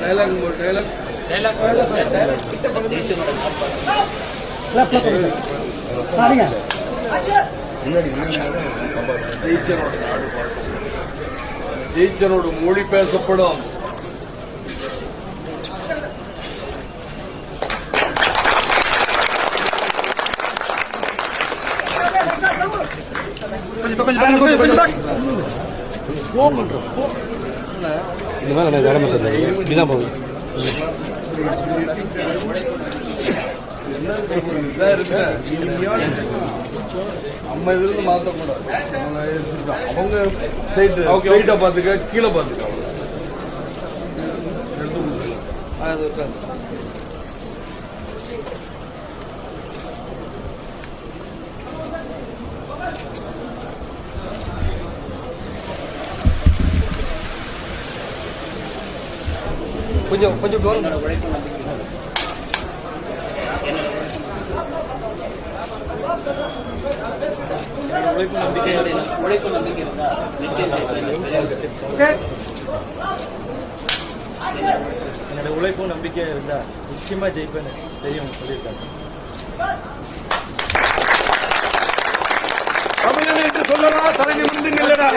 Dialogue dialogue ஜெயிச்சனோட நாடு பாடும். ஜெயிச்சனோட மொழி பேசப்படும் இந்த மாதிரி எனக்கு இடம் இப்படிதான் போகுது நம்ம இதுல இருந்து மாத்தக்கூடாது அவங்க ஸ்ட்ரைட் ஸ்ட்ரைட்டா கீழே பாத்துக்க அவங்க. எடுத்து கொஞ்சம் கொஞ்சம் உழைப்பு நம்பிக்கை உழைப்பு நம்பிக்கை இருந்தா நிச்சயம் ஜெயிப்பேன். என்னோட உழைப்பும் நம்பிக்கையா இருந்தா நிச்சயமா ஜெயிப்பேன்னு தெரியும் சொல்லியிருக்காங்க. தமிழன் என்று சொல்லலாம் தலை நிமிர்ந்து நில்லடா.